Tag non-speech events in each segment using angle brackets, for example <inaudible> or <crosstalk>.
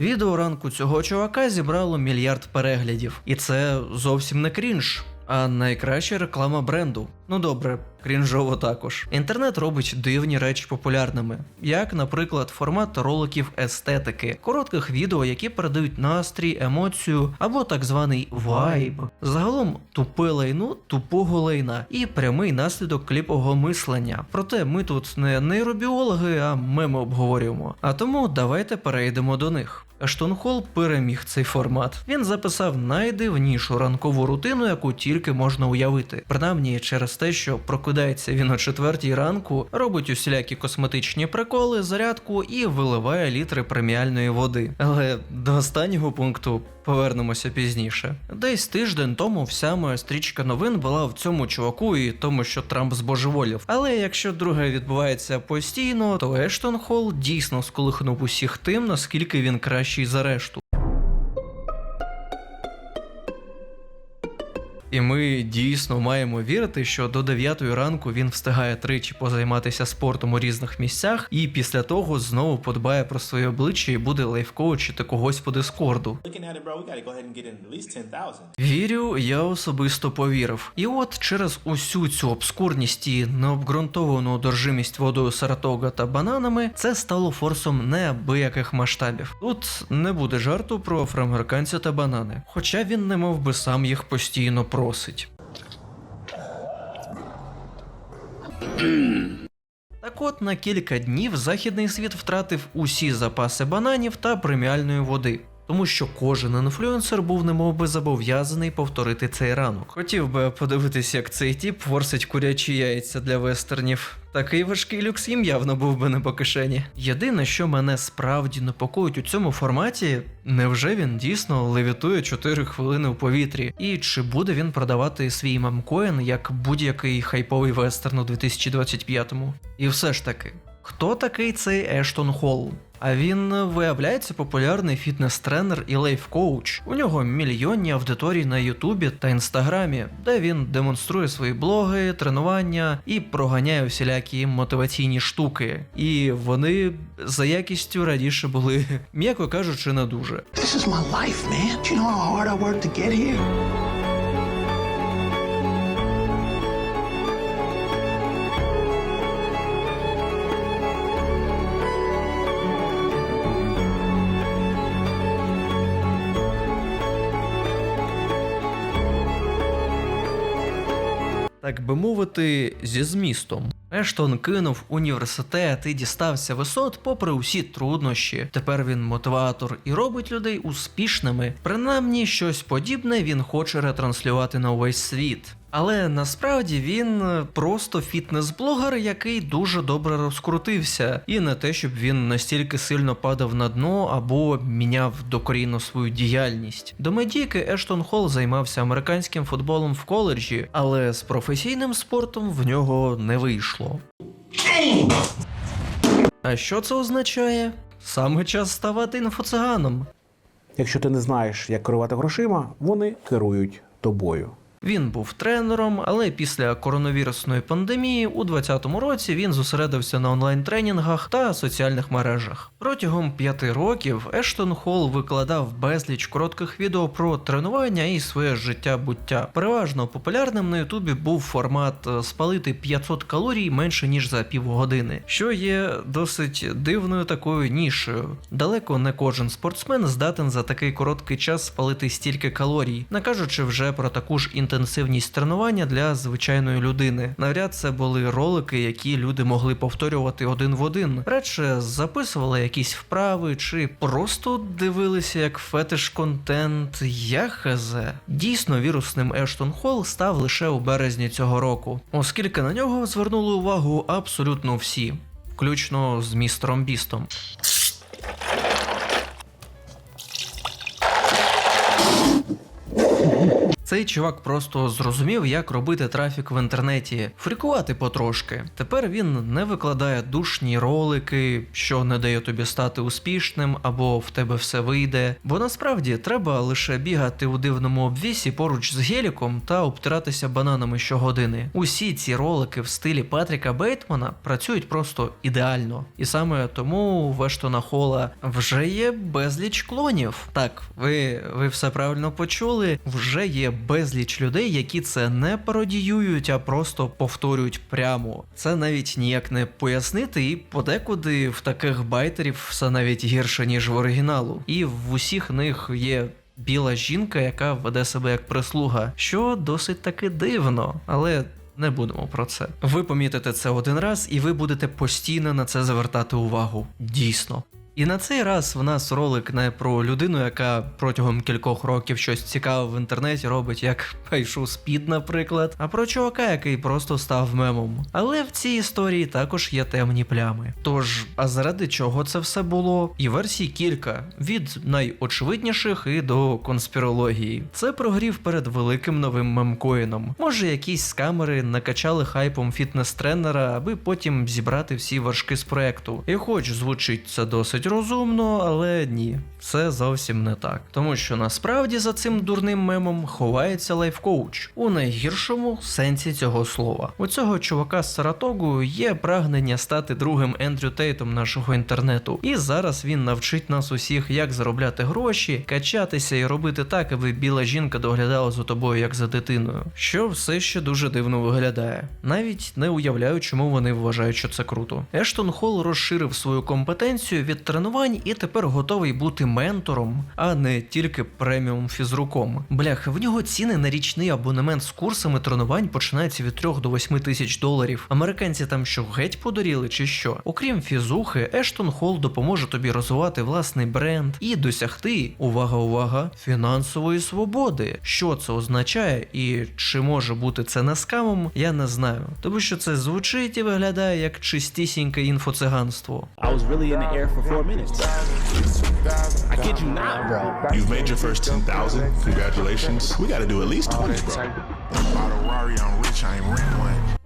Відео ранку цього чувака зібрало мільярд переглядів, і це зовсім не крінж. А найкраща реклама бренду. Ну добре, крінжово також. Інтернет робить дивні речі популярними, як, наприклад, формат роликів естетики, коротких відео, які передають настрій, емоцію або так званий вайб. Загалом тупе лайно тупого лайна і прямий наслідок кліпового мислення. Проте ми тут не нейробіологи, а меми обговорюємо. А тому давайте перейдемо до них. Ештон Холл переміг цей формат. Він записав найдивнішу ранкову рутину, яку тільки можна уявити. Принаймні через те, що прокидається він о четвертій ранку, робить усілякі косметичні приколи, зарядку і виливає літри преміальної води. Але до останнього пункту повернемося пізніше. Десь тиждень тому вся моя стрічка новин була в цьому чуваку і тому, що Трамп збожеволів. Але якщо друге відбувається постійно, то Ештон Холл дійсно сколихнув усіх тим, наскільки він кращий за решту. І ми дійсно маємо вірити, що до 9 ранку він встигає тричі позайматися спортом у різних місцях, і після того знову подбає про своє обличчя і буде лайфкоучити когось по дискорду. Looking at it, bro, we got to go ahead and get in at least 10,000. Вірю, я особисто повірив. І от через усю цю обскурність і необґрунтовану одержимість водою Саратога та бананами це стало форсом неабияких масштабів. Тут не буде жарту про афроамериканця та банани, хоча він не мов би сам їх постійно просить. Так от на кілька днів західний світ втратив усі запаси бананів та преміальної води. Тому що кожен інфлюенсер був немовби зобов'язаний повторити цей ранок. Хотів би подивитись, як цей тіп форсить курячі яйця для вестернів. Такий важкий люкс їм явно був би не по кишені. Єдине, що мене справді непокоїть у цьому форматі, невже він дійсно левітує 4 хвилини у повітрі? І чи буде він продавати свій мемкоін як будь-який хайповий вестерн у 2025-му? І все ж таки, хто такий цей Ештон Холл? А він виявляється популярний фітнес-тренер і лайф-коуч. У нього мільйонні аудиторії на Ютубі та Інстаграмі, де він демонструє свої блоги, тренування і проганяє всілякі мотиваційні штуки. І вони за якістю раніше були, м'яко кажучи, не дуже. This is my life, man. Do you know how hard I worked to get here? Так би мовити, зі змістом. Ештон кинув університет і дістався висот попри усі труднощі. Тепер він мотиватор і робить людей успішними. Принаймні, щось подібне він хоче ретранслювати на увесь світ. Але насправді він е, просто фітнес-блогер, який дуже добре розкрутився, і не те, щоб він настільки сильно падав на дно або міняв докорінно свою діяльність. До медійки Ештон Холл займався американським футболом в коледжі, але з професійним спортом в нього не вийшло. А що це означає? Саме час ставати інфоциганом. Якщо ти не знаєш, як керувати грошима, вони керують тобою. Він був тренером, але після коронавірусної пандемії у 2020 році він зосередився на онлайн-тренінгах та соціальних мережах. Протягом п'яти років Ештон Холл викладав безліч коротких відео про тренування і своє життя буття. Переважно популярним на Ютубі був формат е, спалити 500 калорій менше ніж за півгодини, що є досить дивною такою нішею. Далеко не кожен спортсмен здатен за такий короткий час спалити стільки калорій, не кажучи вже про таку ж інтенсивність тренування для звичайної людини. Навряд це були ролики, які люди могли повторювати один в один. Радше записували якісь вправи чи просто дивилися як фетиш контент. Я хз. Дійсно, вірусним Ештон Холл став лише у березні цього року, оскільки на нього звернули увагу абсолютно всі, включно з містером Бістом. Цей чувак просто зрозумів, як робити трафік в інтернеті, фрікувати потрошки. Тепер він не викладає душні ролики, що не дає тобі стати успішним, або в тебе все вийде. Бо насправді треба лише бігати у дивному обвісі поруч з геліком та обтиратися бананами щогодини. Усі ці ролики в стилі Патріка Бейтмана працюють просто ідеально. І саме тому в Ештона Хола вже є безліч клонів. Так, ви, ви все правильно почули. Вже є безліч людей, які це не пародіюють, а просто повторюють прямо. Це навіть ніяк не пояснити, і подекуди в таких байтерів все навіть гірше, ніж в оригіналу. І в усіх них є. Біла жінка, яка веде себе як прислуга, що досить таки дивно, але не будемо про це. Ви помітите це один раз, і ви будете постійно на це звертати увагу. Дійсно. І на цей раз в нас ролик не про людину, яка протягом кількох років щось цікаве в інтернеті робить, як Пайшу Спід, наприклад, а про чувака, який просто став мемом. Але в цій історії також є темні плями. Тож, а заради чого це все було? І версій кілька: від найочевидніших і до конспірології. Це прогрів перед великим новим мемкоїном. Може, якісь скамери накачали хайпом фітнес-тренера, аби потім зібрати всі вершки з проекту. І хоч звучить це досить розумно, але ні, це зовсім не так. Тому що насправді за цим дурним мемом ховається лайфкоуч у найгіршому сенсі цього слова. У цього чувака з Саратогу є прагнення стати другим Ендрю Тейтом нашого інтернету, і зараз він навчить нас усіх, як заробляти гроші, качатися і робити так, аби біла жінка доглядала за тобою як за дитиною, що все ще дуже дивно виглядає. Навіть не уявляю, чому вони вважають, що це круто. Ештон Холл розширив свою компетенцію від тренувань і тепер готовий бути ментором, а не тільки преміум фізруком. Блях, в нього ціни на річний абонемент з курсами тренувань починаються від 3 до 8 тисяч доларів. Американці там що геть подоріли чи що? Окрім фізухи, Ештон Холл допоможе тобі розвивати власний бренд і досягти, увага, увага, фінансової свободи. Що це означає і чи може бути це не скамом, я не знаю. Тому що це звучить і виглядає як чистісіньке інфоциганство. I was really in the air for four minutes. I kid you not, bro. You've made your first 10,000. Congratulations. We gotta do at least 20, bro.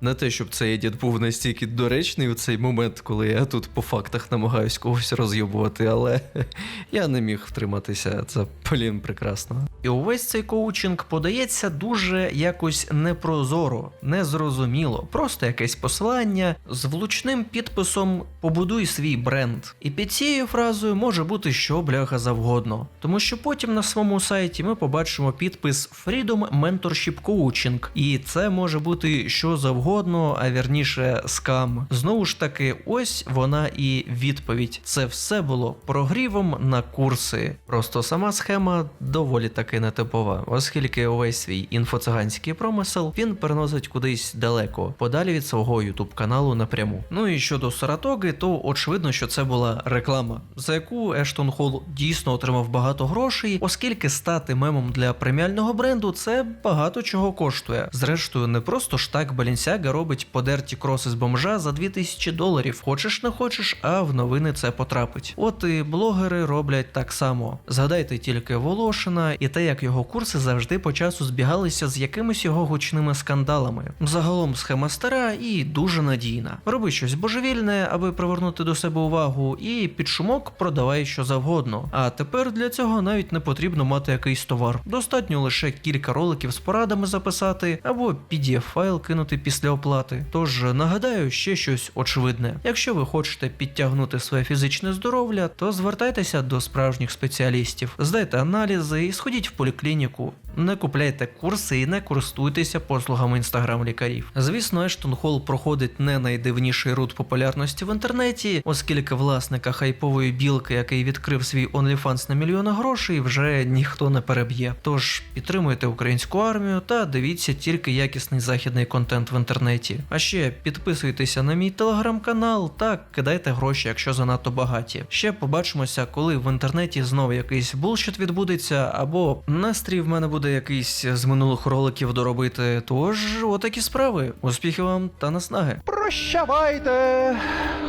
Не те, щоб цей едіт був настільки доречний у цей момент, коли я тут по фактах намагаюсь когось роз'єбувати, але <laughs> я не міг втриматися. Це блін прекрасно. І увесь цей коучинг подається дуже якось непрозоро, незрозуміло. Просто якесь посилання з влучним підписом Побудуй свій бренд. І під цією фразою може бути що бляха завгодно. Тому що потім на своєму сайті ми побачимо підпис Freedom Mentorship Coaching. І це може бути що завгодно, а вірніше скам. Знову ж таки, ось вона і відповідь. Це все було прогрівом на курси. Просто сама схема доволі таки нетипова, оскільки увесь свій інфоциганський промисел він переносить кудись далеко, подалі від свого ютуб каналу напряму. Ну і щодо Саратоги, то очевидно, що це була реклама, за яку Ештон Холл дійсно отримав багато грошей, оскільки стати мемом для преміального бренду це багато чого коштує. Зрештою, не просто ж так Balenciaga робить подерті кроси з бомжа за 2000 доларів. Хочеш не хочеш, а в новини це потрапить. От і блогери роблять так само. Згадайте тільки Волошина і те, як його курси завжди по часу збігалися з якимись його гучними скандалами. Загалом схема стара і дуже надійна. Роби щось божевільне, аби привернути до себе увагу, і під шумок продавай що завгодно. А тепер для цього навіть не потрібно мати якийсь товар. Достатньо лише кілька роликів з порадами записати або pdf файл кинути після оплати. Тож нагадаю ще щось очевидне. Якщо ви хочете підтягнути своє фізичне здоров'я, то звертайтеся до справжніх спеціалістів, здайте аналізи и сходить в поліклініку. Не купляйте курси і не користуйтеся послугами інстаграм-лікарів. Звісно, Ештон Холл проходить не найдивніший рут популярності в інтернеті, оскільки власника хайпової білки, який відкрив свій OnlyFans на мільйони грошей, вже ніхто не переб'є. Тож підтримуйте українську армію та дивіться тільки якісний західний контент в інтернеті. А ще підписуйтеся на мій телеграм-канал та кидайте гроші, якщо занадто багаті. Ще побачимося, коли в інтернеті знову якийсь булшіт відбудеться, або настрій в мене буде якийсь з минулих роликів доробити. Тож, отакі справи. Успіхів вам та наснаги. Прощавайте,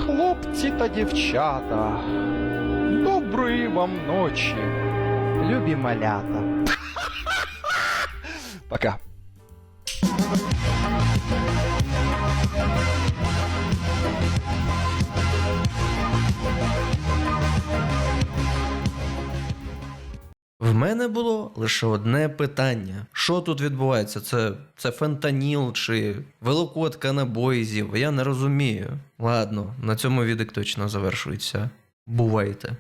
хлопці та дівчата. Доброї вам ночі, любі малята. <laughs> Пока. В мене було лише одне питання: що тут відбувається? Це, це фентаніл чи великодка анабоїзів? Я не розумію. Ладно, на цьому відик точно завершується. Бувайте.